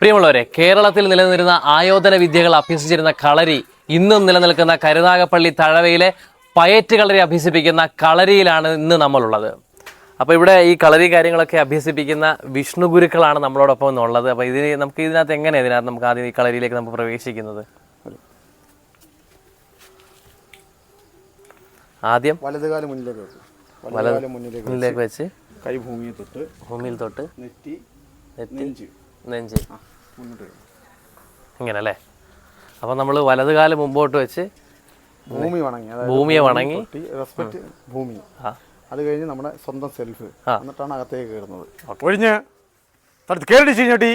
പ്രിയമുള്ളവരെ കേരളത്തിൽ നിലനിന്നിരുന്ന ആയോധന വിദ്യകൾ അഭ്യസിച്ചിരുന്ന കളരി ഇന്നും നിലനിൽക്കുന്ന കരുനാഗപ്പള്ളി തഴവയിലെ പയറ്റ് കളരി അഭ്യസിപ്പിക്കുന്ന കളരിയിലാണ് ഇന്ന് നമ്മളുള്ളത്. അപ്പോൾ ഇവിടെ ഈ കളരി കാര്യങ്ങളൊക്കെ അഭ്യസിപ്പിക്കുന്ന വിഷ്ണു ഗുരുക്കളാണ് നമ്മളോടൊപ്പം എന്നുള്ളത് അപ്പോൾ ഇതിന് നമുക്ക് ഇതിനകത്ത് എങ്ങനെയാണ് ഇതിനകത്ത് നമുക്ക് ആദ്യം ഈ കളരിയിലേക്ക് നമുക്ക് പ്രവേശിക്കുന്നത്? ആദ്യം? വലതുകാല മുന്നിലേക്ക് വലതുകാൽ മുന്നിലേക്ക് വെച്ച് കൈ ഭൂമിയിൽ തൊട്ട് ഭൂമിയിൽ തൊട്ട് നെറ്റി നെറ്റി നെഞ്ച് ഇങ്ങനെ അല്ലേ അപ്പോൾ നമ്മൾ വലതുകാൽ മുമ്പോട്ട് വെച്ച് ഭൂമി വണങ്ങി. ഭൂമിയെ വണങ്ങി. റെസ്പെക്ട് ഭൂമി. അത് കഴിഞ്ഞ് നമ്മുടെ സ്വന്തം സെൽഫ്. എന്നിട്ടാണ് അകത്തേക്ക് കയറുന്നത്. ഒഴിഞ്ഞ്. തടുത്ത് കയറി ചീഞ്ഞോട്ടി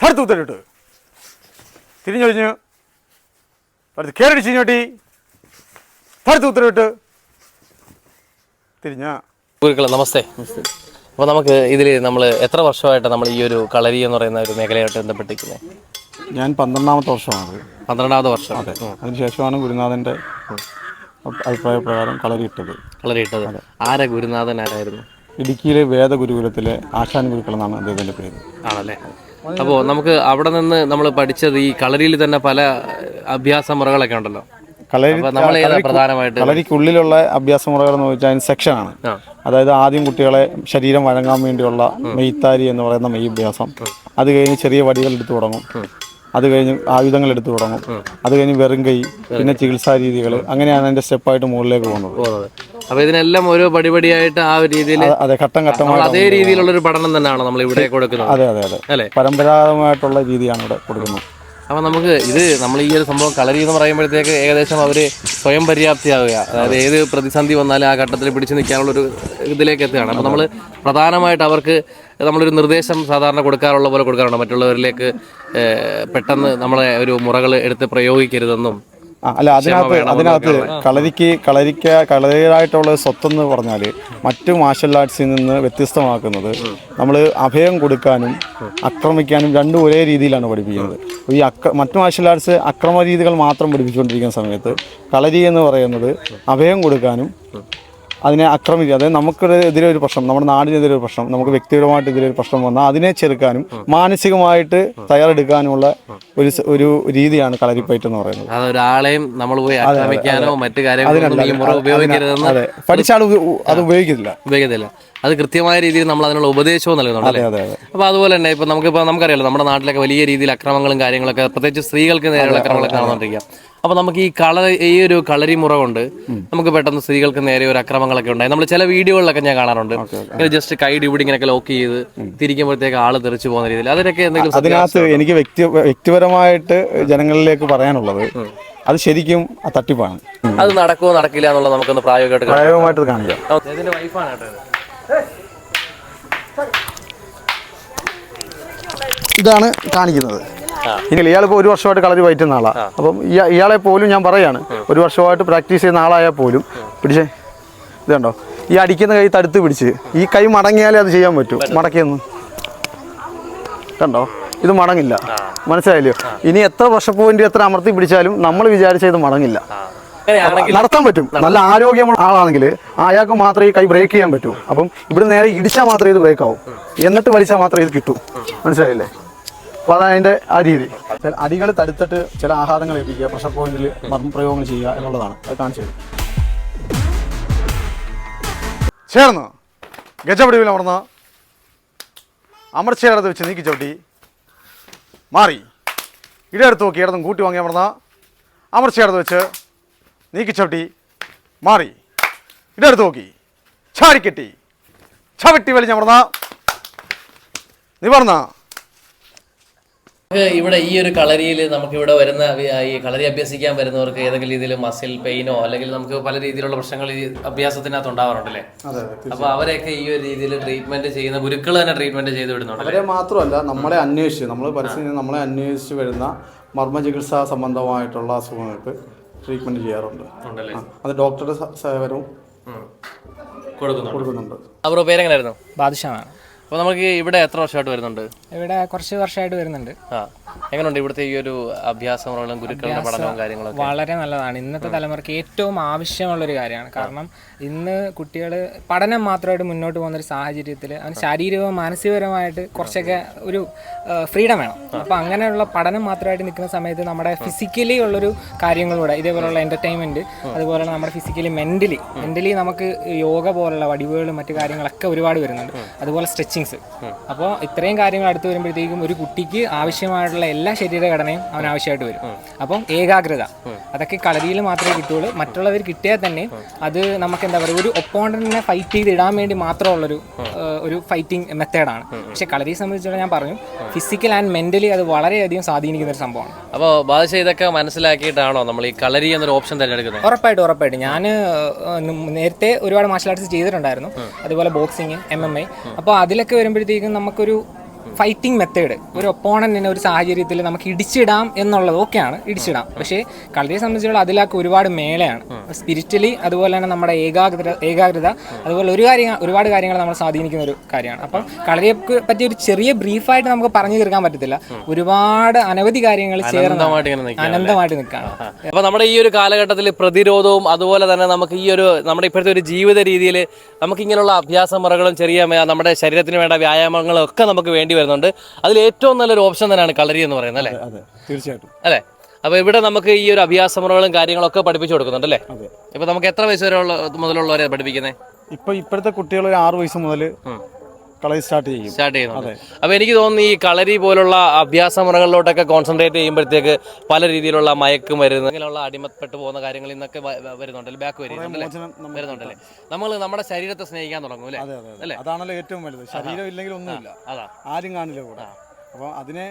തടുത്ത് ഉത്തരവിട്ട് തിരിഞ്ഞൊഴിഞ്ഞ്. തടുത്ത് കയറി ചീഞ്ഞോട്ടി തടുത്ത് ഉത്തരവിട്ട് തിരിഞ്ഞ. ഗുരുക്കളെ നമസ്തേ. അപ്പോൾ നമുക്ക് ഇതിൽ നമ്മൾ എത്ര വർഷമായിട്ട് നമ്മൾ ഈ ഒരു കളരി എന്ന് പറയുന്ന ഒരു മേഖലയായിട്ട് ബന്ധപ്പെട്ടിരിക്കുന്നത് ഞാൻ പന്ത്രണ്ടാമത്തെ വർഷമാണ്. പന്ത്രണ്ടാമത് വർഷം. അതെ. അതിനുശേഷമാണ് ഗുരുനാഥന്റെ അഭിപ്രായ പ്രകാരം കളരിയിട്ടത്. കളരിയിട്ടത് ആരാ ഗുരുനാഥൻ ആരായിരുന്നു? ഇടുക്കിയിലെ വേദഗുരുകുലത്തിലെ ആശാൻ ഗുരുക്കൾ എന്നാണ് അദ്ദേഹത്തിന്റെ പേര്. ആണല്ലേ? അപ്പോൾ നമുക്ക് അവിടെ നിന്ന് നമ്മൾ പഠിച്ചത് ഈ കളരിയിൽ തന്നെ പല അഭ്യാസ മുറകളൊക്കെ ഉണ്ടല്ലോ. കളരി കളരിക്കുള്ളിലുള്ള അഭ്യാസ മുറകൾ എന്ന് വെച്ചാൽ സെക്ഷൻ ആണ് അതായത് ആദ്യം കുട്ടികളെ ശരീരം വഴങ്ങാൻ വേണ്ടിയുള്ള മെയ്ത്താരി എന്ന് പറയുന്ന മെയ് അഭ്യാസം അത് കഴിഞ്ഞ് ചെറിയ വടികൾ എടുത്തു തുടങ്ങും. അത് കഴിഞ്ഞ് ആയുധങ്ങൾ എടുത്തു തുടങ്ങും. അത് കഴിഞ്ഞ് വെറും കൈ പിന്നെ ചികിത്സാ രീതികൾ. അങ്ങനെയാണ് അതിന്റെ സ്റ്റെപ്പായിട്ട് മുകളിലേക്ക് പോകുന്നത്. അപ്പൊ ഇതിനെല്ലാം ഓരോ പടിപടിയായിട്ട് ആ ഒരു രീതിയിൽ അതെ ഘട്ടം ഘട്ടമായി അതേ രീതിയിലുള്ള ഒരു പഠനം തന്നെയാണ് നമ്മൾ ഇവിടെ കൊടുക്കുന്നത്. അതെ അതെ അതെ. പരമ്പരാഗതമായിട്ടുള്ള രീതിയാണ് ഇവിടെ കൊടുക്കുന്നത്. അപ്പോൾ നമുക്ക് ഇത് നമ്മൾ ഈ ഒരു സംഭവം കളരി എന്ന് പറയുമ്പോഴത്തേക്ക് ഏകദേശം അവർ സ്വയം പര്യാപ്തിയാവുക. അതായത് ഏത് പ്രതിസന്ധി വന്നാലും ആ ഘട്ടത്തിൽ പിടിച്ചു നിൽക്കാനുള്ള ഒരു ഇതിലേക്ക് എത്തുകയാണ്. അപ്പോൾ നമ്മൾ പ്രധാനമായിട്ട് അവർക്ക് നമ്മളൊരു നിർദ്ദേശം സാധാരണ കൊടുക്കാറുള്ള പോലെ കൊടുക്കാറുണ്ട്. മറ്റുള്ളവരിലേക്ക് പെട്ടെന്ന് നമ്മളെ ഒരു മുറകൾ എടുത്ത് പ്രയോഗിക്കരുതെന്നും അല്ല അതിനകത്ത് അതിനകത്ത് കളരിക്ക് കളരിക്ക കളരിയായിട്ടുള്ള സ്വത്തെന്ന് പറഞ്ഞാൽ മറ്റു മാർഷൽ ആർട്സിൽ നിന്ന് വ്യത്യസ്തമാക്കുന്നത് നമ്മൾ അഭയം കൊടുക്കാനും ആക്രമിക്കാനും രണ്ടും ഒരേ രീതിയിലാണ് പഠിപ്പിക്കുന്നത്. ഈ അക്ര മറ്റു മാർഷൽ ആർട്സ് അക്രമ രീതികൾ മാത്രം പഠിപ്പിച്ചുകൊണ്ടിരിക്കുന്ന സമയത്ത് കളരി എന്ന് പറയുന്നത് അഭയം കൊടുക്കാനും അതിനെ ആക്രമിക്കുക അതായത് നമുക്കെതിരെ ഒരു പ്രശ്നം നമ്മുടെ നാടിനെതിരെ ഒരു പ്രശ്നം നമുക്ക് വ്യക്തിപരമായിട്ട് എതിരെ ഒരു പ്രശ്നം വന്നാൽ അതിനെ ചെറുക്കാനും മാനസികമായിട്ട് തയ്യാറെടുക്കാനുമുള്ള ഒരു ഒരു രീതിയാണ് കളരിപ്പയറ്റ് എന്ന് പറയുന്നത്. ഒരാളെയും നമ്മൾ പോയി ആക്രമിക്കാനോ മറ്റു അതെ പഠിച്ചാൽ അത്. ഉപയോഗിക്കില്ല ഉപയോഗിക്കത്തില്ല. അത് കൃത്യമായ രീതിയിൽ നമ്മൾ അതിനുള്ള ഉപദേശവും നൽകുന്നുണ്ട് അപ്പോൾ അതുപോലെ തന്നെ നമുക്ക് നമുക്കിപ്പോൾ നമുക്കറിയാലോ നമ്മുടെ നാട്ടിലൊക്കെ വലിയ രീതിയിൽ അക്രമങ്ങളും കാര്യങ്ങളൊക്കെ പ്രത്യേകിച്ച് സ്ത്രീകൾക്ക് നേരെയുള്ള അക്രമങ്ങളൊക്കെ നടന്നുകൊണ്ടിരിക്കുക. അപ്പോൾ നമുക്ക് ഈ കളർ ഈ ഒരു കളരി മുറ കൊണ്ട് നമുക്ക് പെട്ടെന്ന് സ്ത്രീകൾക്ക് നേരെ ഒരു അക്രമങ്ങളൊക്കെ ഉണ്ടായി. നമ്മൾ ചില വീഡിയോകളിലൊക്കെ ഞാൻ കാണാറുണ്ട്. ഇങ്ങനെ ജസ്റ്റ് കൈഡ് ഇവിടെ ഇങ്ങനെയൊക്കെ ലോക്ക് ചെയ്ത് തിരിക്കുമ്പോഴത്തേക്ക് ആൾ തെറിച്ചു പോകുന്ന രീതിയിൽ. അതിനൊക്കെ എന്തെങ്കിലും അതിനകത്ത് എനിക്ക് വ്യക്തി വ്യക്തിപരമായിട്ട് ജനങ്ങളിലേക്ക് പറയാനുള്ളത് അത് ശരിക്കും തട്ടിപ്പാണ്. അത് നടക്കുമോ നടക്കില്ല എന്നുള്ളത് നമുക്കൊന്ന് പ്രായോഗികമായിട്ട് പ്രായോഗികമായിട്ട് കാണിക്കാം. വൈഫാണ് കേട്ടോ. ഇതാണ് കാണിക്കുന്നത്. ഇനി ഇയാളിപ്പോൾ ഒരു വർഷമായിട്ട് കളരി വയറ്റുന്ന ആളാണ് അപ്പം ഇയാളെ പോലും ഞാൻ പറയാണ്. ഒരു വർഷമായിട്ട് പ്രാക്ടീസ് ചെയ്യുന്ന ആളായാൽ പോലും. പിടിച്ചേ. ഇതുണ്ടോ? കണ്ടോ ഈ അടിക്കുന്ന കൈ തടുത്ത് പിടിച്ച്. ഈ കൈ മടങ്ങിയാലേ അത് ചെയ്യാൻ പറ്റൂ. മടക്കിയെന്ന്. കണ്ടോ? ഇത് മടങ്ങില്ല. മനസ്സിലായില്ലയോ ഇനി എത്ര വർഷ പോയിന്റ് എത്ര അമർത്തി പിടിച്ചാലും നമ്മൾ വിചാരിച്ച ഇത് മടങ്ങില്ല. നടത്താൻ പറ്റും. നല്ല ആരോഗ്യമുള്ള ആളാണെങ്കിൽ അയാൾക്ക് മാത്രമേ ഈ കൈ ബ്രേക്ക് ചെയ്യാൻ പറ്റൂ. അപ്പം ഇവിടെ നേരെ ഇടിച്ചാൽ മാത്രമേ ഇത് ബ്രേക്ക് ആവും. എന്നിട്ട് വലിച്ചാൽ മാത്രമേ ഇത് കിട്ടൂ. മനസ്സിലായില്ലേ? അപ്പോൾ അതാണ് ആ രീതി. അടികൾ തടുത്തിട്ട് ചില ആഹാരങ്ങൾ ഏൽപ്പിക്കുക പ്രഷർ പോയിന്റിൽ മർമ്മപ്രയോഗങ്ങൾ ചെയ്യുക എന്നുള്ളതാണ്. അത് കാണിച്ചത് ചേർന്ന്. ഗജപടിവിൽ അമർന്ന്. അമർച്ചയിടത്ത് വെച്ച് നീക്കി ചവിട്ടി. മാറി. ഇടയെടുത്ത് നോക്കി ഇടത്തും കൂട്ടി വാങ്ങി അമർന്ന. അമർച്ചയിടത്ത് വെച്ച് നീക്കി ചവിട്ടി. മാറി. ഇടയെടുത്ത് നോക്കി. ചാടിക്കെട്ടി ചവിട്ടി വലിഞ്ഞമർന്ന നിവർന്ന. നമുക്ക് ഇവിടെ ഈ ഒരു കളരിയിൽ നമുക്ക് ഇവിടെ വരുന്ന ഈ കളരി അഭ്യസിക്കാൻ വരുന്നവർക്ക് ഏതെങ്കിലും രീതിയിൽ മസിൽ പെയിനോ അല്ലെങ്കിൽ നമുക്ക് പല രീതിയിലുള്ള പ്രശ്നങ്ങൾ ഈ അഭ്യാസത്തിനകത്ത് ഉണ്ടാവാറുണ്ടല്ലേ അതെ അപ്പൊ അവരെയൊക്കെ ഈ ഒരു രീതിയിൽ ട്രീറ്റ്മെന്റ് ചെയ്യുന്ന ഗുരുക്കൾ തന്നെ ട്രീറ്റ്മെന്റ് ചെയ്ത് വിടുന്നുണ്ട് അവരെ മാത്രമല്ല നമ്മളെ അന്വേഷിച്ച് നമ്മൾ പരിസ്ഥിതി നമ്മളെ അന്വേഷിച്ച് വരുന്ന മർമ്മ ചികിത്സാ സംബന്ധമായിട്ടുള്ള അസുഖങ്ങൾക്ക് ട്രീറ്റ്മെന്റ് ചെയ്യാറുണ്ട്. അത് ഡോക്ടറുടെ സേവനവും. കൊടുക്കുന്നുണ്ട്. കൊടുക്കുന്നുണ്ട്. അവരുടെ പേരെങ്ങനായിരുന്നു? ബാദുഷാണ് അപ്പൊ നമുക്ക് ഇവിടെ എത്ര വർഷമായിട്ട് വരുന്നുണ്ട്? ഇവിടെ കുറച്ച് വർഷമായിട്ട് വരുന്നുണ്ട്. ആ. എങ്ങനെയുണ്ട് ഇവിടുത്തെ ഈ ഒരു അഭ്യാസങ്ങളും ഗുരുക്കളുടെ പഠനവും കാര്യങ്ങളൊക്കെ? വളരെ നല്ലതാണ്. ഇന്നത്തെ തലമുറയ്ക്ക് ഏറ്റവും ആവശ്യമുള്ള ഒരു കാര്യമാണ് കാരണം ഇന്ന് കുട്ടികൾ പഠനം മാത്രമായിട്ട് മുന്നോട്ട് പോകുന്ന ഒരു സാഹചര്യത്തിൽ അവന് ശാരീരികവും മാനസികപരമായിട്ട് കുറച്ചൊക്കെ ഒരു ഫ്രീഡം വേണം. അപ്പോൾ അങ്ങനെയുള്ള പഠനം മാത്രമായിട്ട് നിൽക്കുന്ന സമയത്ത് നമ്മുടെ ഫിസിക്കലി ഉള്ളൊരു കാര്യങ്ങളൂടെ ഇതേപോലുള്ള എന്റർടൈൻമെന്റ് അതുപോലെ നമ്മുടെ ഫിസിക്കലി മെന്റലി മെന്റലി നമുക്ക് യോഗ പോലുള്ള വടിവുകളും മറ്റു കാര്യങ്ങളൊക്കെ ഒരുപാട് വരുന്നുണ്ട്. അതുപോലെ സ്ട്രെച്ചിങ്സ് അപ്പോൾ ഇത്രയും കാര്യങ്ങൾ അടുത്ത് വരുമ്പോഴത്തേക്കും ഒരു കുട്ടിക്ക് ആവശ്യമായിട്ടുള്ള എല്ലാ ശരീരഘടനയും അവൻ ആവശ്യമായിട്ട് വരും. അപ്പം ഏകാഗ്രത. അതൊക്കെ കളരിയിൽ മാത്രമേ കിട്ടുള്ളൂ മറ്റുള്ളവർ കിട്ടിയാൽ തന്നെ അത് നമുക്ക് എന്താ പറയുക ഒരു ഒപ്പോണ്ടന്റിനെ ഫൈറ്റ് ചെയ്ത് ഇടാൻ വേണ്ടി മാത്രമുള്ളൊരു ഒരു ഫൈറ്റിംഗ് മെത്തേഡാണ് പക്ഷേ കളരിയെ സംബന്ധിച്ചിടത്തോളം ഞാൻ പറഞ്ഞു ഫിസിക്കൽ ആൻഡ് മെന്റലി അത് വളരെയധികം സ്വാധീനിക്കുന്ന ഒരു സംഭവമാണ്. അപ്പോൾ ബാദശ ഇതൊക്കെ മനസ്സിലാക്കിയിട്ടാണോ നമ്മൾ ഈ കളരി എന്നൊരു ഓപ്ഷൻ തിരഞ്ഞെടുക്കുന്നത്? ഉറപ്പായിട്ടും ഉറപ്പായിട്ടും. ഞാൻ നേരത്തെ ഒരുപാട് മാർഷൽ ആർട്സ് ചെയ്തിട്ടുണ്ടായിരുന്നു. അതുപോലെ ബോക്സിങ് എം എം ഐ അപ്പോൾ അതിലൊക്കെ വരുമ്പോഴത്തേക്കും നമുക്കൊരു ഫൈറ്റിംഗ് മെത്തേഡ് ഒരു ഒപ്പോണന്റിനെ ഒരു സാഹചര്യത്തിൽ നമുക്ക് ഇടിച്ചിടാം എന്നുള്ളത് ഓക്കെയാണ് ഇടിച്ചിടാം. പക്ഷേ കളരിയെ സംബന്ധിച്ചിടത്തോളം അതിലൊക്കെ ഒരുപാട് മേലെയാണ് സ്പിരിച്വലി അതുപോലെ തന്നെ നമ്മുടെ ഏകാഗ്രത ഏകാഗ്രത അതുപോലെ ഒരു കാര്യം ഒരുപാട് കാര്യങ്ങൾ നമ്മൾ സ്വാധീനിക്കുന്ന ഒരു കാര്യമാണ്. അപ്പം കളരിയെ പറ്റി ഒരു ചെറിയ ബ്രീഫായിട്ട് നമുക്ക് പറഞ്ഞു തീർക്കാൻ പറ്റത്തില്ല. ഒരുപാട് അനവധി കാര്യങ്ങൾ ചേർന്ന് അനന്തമായിട്ട് നിൽക്കുകയാണ് അപ്പൊ നമ്മുടെ ഈ ഒരു കാലഘട്ടത്തിൽ പ്രതിരോധവും അതുപോലെ തന്നെ നമുക്ക് ഈ ഒരു നമ്മുടെ ഇപ്പോഴത്തെ ഒരു ജീവിത രീതിയിൽ നമുക്ക് ഇങ്ങനെയുള്ള അഭ്യാസ മുറകളും ചെറിയ നമ്മുടെ ശരീരത്തിന് വേണ്ട വ്യായാമങ്ങളും ഒക്കെ നമുക്ക് വേണ്ടി വരുന്നുണ്ട്. അതിൽ ഏറ്റവും നല്ലൊരു ഓപ്ഷൻ തന്നെയാണ് കളരി എന്ന് പറയുന്നത് അല്ലേ? അതെ തീർച്ചയായിട്ടും. അല്ലേ? അപ്പൊ ഇവിടെ നമുക്ക് ഈ ഒരു അഭ്യാസ മുറകളും കാര്യങ്ങളൊക്കെ പഠിപ്പിച്ചു കൊടുക്കുന്നുണ്ട് അല്ലേ? ഇപ്പൊ നമുക്ക് എത്ര വയസ്സ് വരെ ഉള്ള മുതലുള്ളവരെ പഠിപ്പിക്കുന്നത് ഇപ്പൊ ഇപ്പോഴത്തെ കുട്ടികൾ ഒരു ആറ് വയസ്സ് മുതൽ കളരി സ്റ്റാർട്ട് ചെയ്യും. സ്റ്റാർട്ട് ചെയ്യുന്നുണ്ട്. അപ്പൊ എനിക്ക് തോന്നുന്നു ഈ കളരി പോലുള്ള അഭ്യാസ മുറകളിലോട്ടൊക്കെ കോൺസെൻട്രേറ്റ് ചെയ്യുമ്പോഴത്തേക്ക് പല രീതിയിലുള്ള മയക്കും വരുന്നത് അങ്ങനെയുള്ള അടിമപ്പെട്ടു പോകുന്ന കാര്യങ്ങളിൽ നിന്നൊക്കെ വ- വരുന്നുണ്ടല്ലേ? ബാക്ക് വരുന്നുണ്ടല്ലേ? വരുന്നുണ്ടല്ലേ നമ്മൾ നമ്മുടെ ശരീരത്തെ സ്നേഹിക്കാൻ തുടങ്ങും അല്ലേ? അതെ അതെ അതെ. അതാണല്ലോ ഏറ്റവും വലുത്. ശരീരം ഇല്ലെങ്കിൽ ഒന്നുമില്ല. അതാ. ആരും കാണില്ല കൂടെ. അപ്പോൾ അതിനെ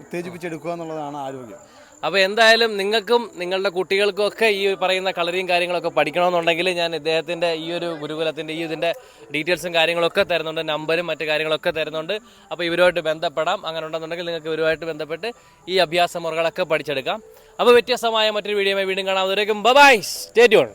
ഉത്തേജിപ്പിച്ചെടുക്കുക എന്നുള്ളതാണ് ആരോഗ്യം. അപ്പോൾ എന്തായാലും നിങ്ങൾക്കും നിങ്ങളുടെ കുട്ടികൾക്കും ഒക്കെ ഈ പറയുന്ന കളരിയും കാര്യങ്ങളൊക്കെ പഠിക്കണമെന്നുണ്ടെങ്കിൽ ഞാൻ ഇദ്ദേഹത്തിന്റെ ഈ ഒരു ഗുരുകുലത്തിന്റെ ഈ ഇതിന്റെ ഡീറ്റെയിൽസും കാര്യങ്ങളൊക്കെ തരുന്നുണ്ട് നമ്പരും മറ്റു കാര്യങ്ങളൊക്കെ തരുന്നുണ്ട്. അപ്പോൾ ഇവരുമായിട്ട് ബന്ധപ്പെടാം. അങ്ങനെ ഉണ്ടെന്നുണ്ടെങ്കിൽ നിങ്ങൾക്ക് ഇവരുമായിട്ട് ബന്ധപ്പെട്ട് ഈ അഭ്യാസ മുറകളൊക്കെ പഠിച്ചെടുക്കാം. അപ്പോൾ വ്യത്യസ്തമായ മറ്റൊരു വീഡിയോ വീണ്ടും കാണാം. അതുവരേക്കും ബൈ സ്റ്റേ ട്യൂൺ